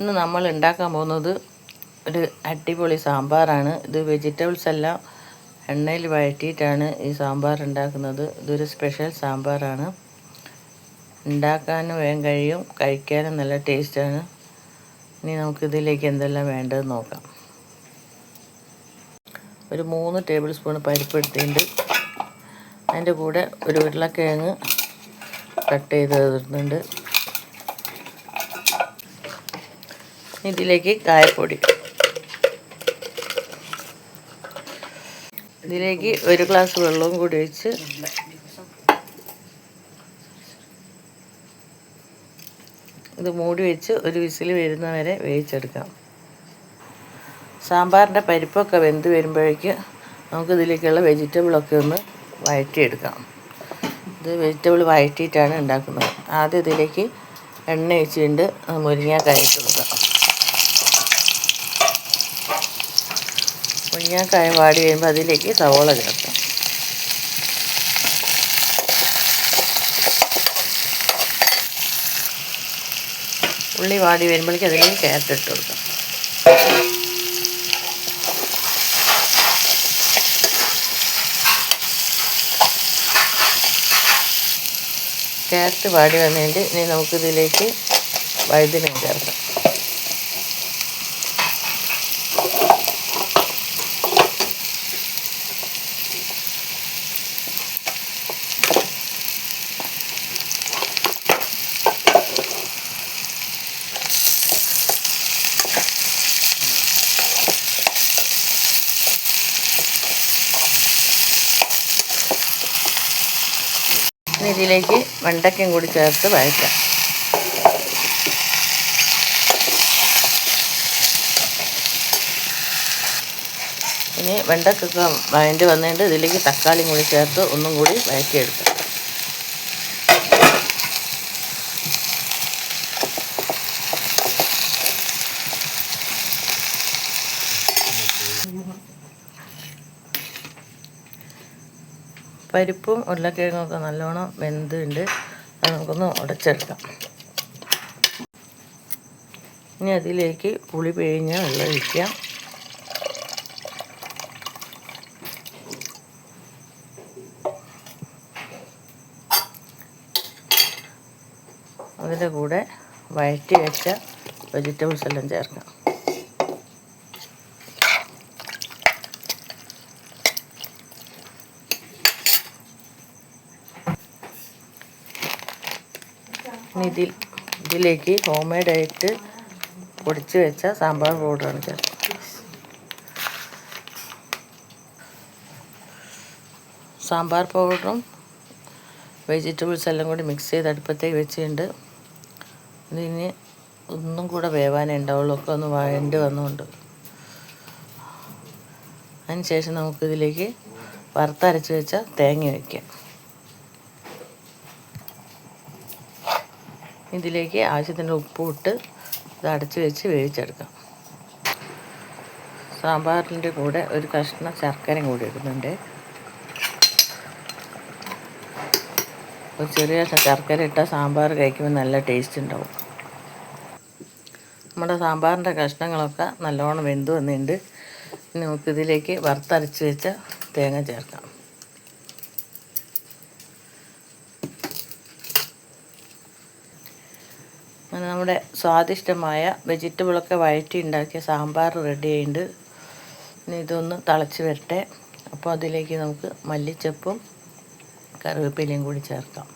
ഇന്ന് നമ്മൾ ഉണ്ടാക്കാൻ പോകുന്നത് ഒരു അടിപൊളി സാമ്പാറാണ്. ഇത് വെജിറ്റബിൾസ് എല്ലാം എണ്ണയിൽ വഴറ്റിയിട്ടാണ് ഈ സാമ്പാർ ഉണ്ടാക്കുന്നത്. ഇതൊരു സ്പെഷ്യൽ സാമ്പാറാണ്. ഉണ്ടാക്കാനും വേഗം കഴിയും. കഴിക്കാനും നല്ല ടേസ്റ്റാണ് ഇനി നമുക്ക് ഇതിലേക്ക് എന്തെല്ലാം വേണ്ടതെന്ന് നോക്കാം. ഒരു മൂന്ന് ടേബിൾ സ്പൂൺ പരിപ്പ് എടുത്തിട്ടുണ്ട്. അതിന്റെ കൂടെ ഒരു ഉരുളക്കിഴങ്ങ് കട്ട് ചെയ്ത് ഇടുന്നുണ്ട് ഇതിലേക്ക് കായപ്പൊടി. ഇതിലേക്ക് ഒരു ഗ്ലാസ് വെള്ളവും കൂടി ഒഴിച്ച് ഇത് മൂടി വെച്ച് ഒരു വിസിൽ വരുന്ന വരെ വേവിച്ചെടുക്കാം. സാമ്പാറിന്റെ പരിപ്പൊക്കെ വെന്ത് വരുമ്പോഴേക്ക് നമുക്ക് ഇതിലേക്കുള്ള വെജിറ്റബിളൊക്കെ ഒന്ന് വഴറ്റിയെടുക്കാം. ഇത് വെജിറ്റബിൾ വഴറ്റിയിട്ടാണ് ഉണ്ടാക്കുന്നത്. ആദ്യം ഇതിലേക്ക് എണ്ണ ഒഴിച്ചുകൊണ്ട് മുരിങ്ങാക്കായ ഇട്ട് കൊടുക്കാം മുരിങ്ങാക്കായ വാടി വരുമ്പോൾ അതിലേക്ക് സവോള ചേർക്കാം. ഉള്ളി വാടി വരുമ്പോഴേക്കും അതിലേക്ക് ക്യാരറ്റ് ഇട്ട് കൊടുക്കാം. ക്യാരറ്റ് വാടി വന്നതിന്റെ ഇനി നമുക്കിതിലേക്ക് വൈദ്യുതി ചേർക്കാം. ഇനി ഇതിലേക്ക് വെണ്ടയ്ക്കയും കൂടി ചേർത്ത് വഴറ്റാം. ഇനി വെണ്ടക്കൊക്കെ വഴണ്ടി വന്നിട്ട് ഇതിലേക്ക് തക്കാളിയും കൂടി ചേർത്ത് ഒന്നും കൂടി വഴറ്റിയെടുക്കാം. പരിപ്പും ഉരുളക്കിഴങ്ങൊക്കെ നല്ലോണം വെന്തുണ്ട്. അത് നമുക്കൊന്ന് ഉടച്ചെടുക്കാം. ഇനി അതിലേക്ക് പുളി പിഴിഞ്ഞ് വെള്ളം ഒഴിക്കാം. അതിന്റെ കൂടെ വയറ്റി വെച്ച വെജിറ്റബിൾസ് എല്ലാം ചേർക്കാം. ഇനി ഇതിൽ ഇതിലേക്ക് ഹോം മെയ്ഡായിട്ട് പൊടിച്ച് വെച്ച സാമ്പാർ പൗഡറാണ് ചേർത്ത് സാമ്പാർ പൗഡറും വെജിറ്റബിൾസ് എല്ലാം കൂടി മിക്സ് ചെയ്ത് അടുപ്പത്തേക്ക് വെച്ചിട്ടുണ്ട്. ഇതിന് ഒന്നും കൂടെ വേവാനേ ഉണ്ടാവുള്ളൂ ഒക്കെ ഒന്ന് വഴണ്ട് വന്നുകൊണ്ട്. അതിന് ശേഷം നമുക്കിതിലേക്ക് വറുത്തരച്ച് വെച്ച തേങ്ങ വയ്ക്കാം ഇതിലേക്ക് ആവശ്യത്തിന് ഉപ്പിട്ട് ഇത് അടച്ച് വെച്ച് വേവിച്ചെടുക്കാം. സാമ്പാറിന്റെ കൂടെ ഒരു കഷ്ണം ശർക്കരയും കൂടി ഇടുന്നുണ്ട്. ഒരു ചെറിയ ശർക്കര ഇട്ട സാമ്പാർ കഴിക്കുമ്പോൾ നല്ല ടേസ്റ്റ് ഉണ്ടാവും. നമ്മുടെ സാമ്പാറിന്റെ കഷ്ണങ്ങളൊക്കെ നല്ലോണം വെന്ത് വന്നിട്ടുണ്ട്. നമുക്കിതിലേക്ക് വറുത്തരച്ച് വെച്ച തേങ്ങ ചേർക്കാം. അങ്ങനെ നമ്മുടെ സ്വാദിഷ്ടമായ വെജിറ്റബിളൊക്കെ വഴറ്റി ഉണ്ടാക്കിയ സാമ്പാർ റെഡി ഇനി ഇതൊന്ന് തിളച്ച് വരട്ടെ. അപ്പോൾ അതിലേക്ക് നമുക്ക് മല്ലിച്ചപ്പും കറിവേപ്പിലയും കൂടി ചേർക്കാം.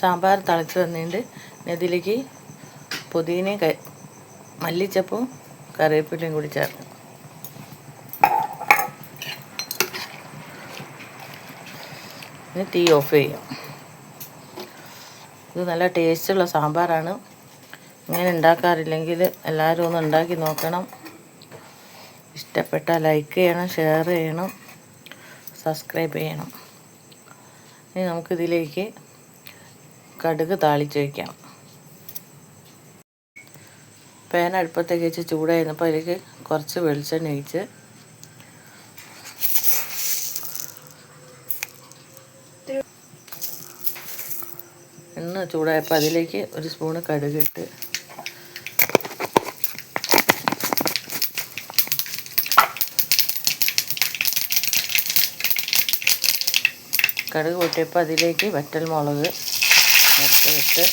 സാമ്പാർ തിളച്ച് വന്നിട്ട് അതിലേക്ക് പുതിനയും മല്ലിച്ചപ്പും കറിവേപ്പിലയും കൂടി ചേർക്കാം. ഇനി തീ ഓഫ് ചെയ്യാം. ഇത് നല്ല ടേസ്റ്റുള്ള സാമ്പാറാണ്. ഇങ്ങനെ ഉണ്ടാക്കാറില്ലെങ്കിൽ എല്ലാവരും ഒന്ന് ഉണ്ടാക്കി നോക്കണം. ഇഷ്ടപ്പെട്ടാൽ ലൈക്ക് ചെയ്യണം ഷെയർ ചെയ്യണം സബ്സ്ക്രൈബ് ചെയ്യണം. ഇനി നമുക്കിതിലേക്ക് കടുക് താളിച്ച് വയ്ക്കാം പാൻ അടുപ്പത്തേക്ക് വെച്ച് ചൂടായിരുന്നപ്പോൾ അതിലേക്ക് കുറച്ച് വെളിച്ചെണ്ണ ഒഴിച്ച് എണ്ണ ചൂടായപ്പോൾ അതിലേക്ക് ഒരു സ്പൂണ് കടുകിട്ട് കടുക് പൊട്ടിയപ്പോൾ അതിലേക്ക് വറ്റൽ മുളക് വറുത്തിട്ട്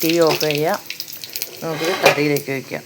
തീ ഓഫ് ചെയ്യുക നമുക്ക് കറിയിലേക്ക് വയ്ക്കാം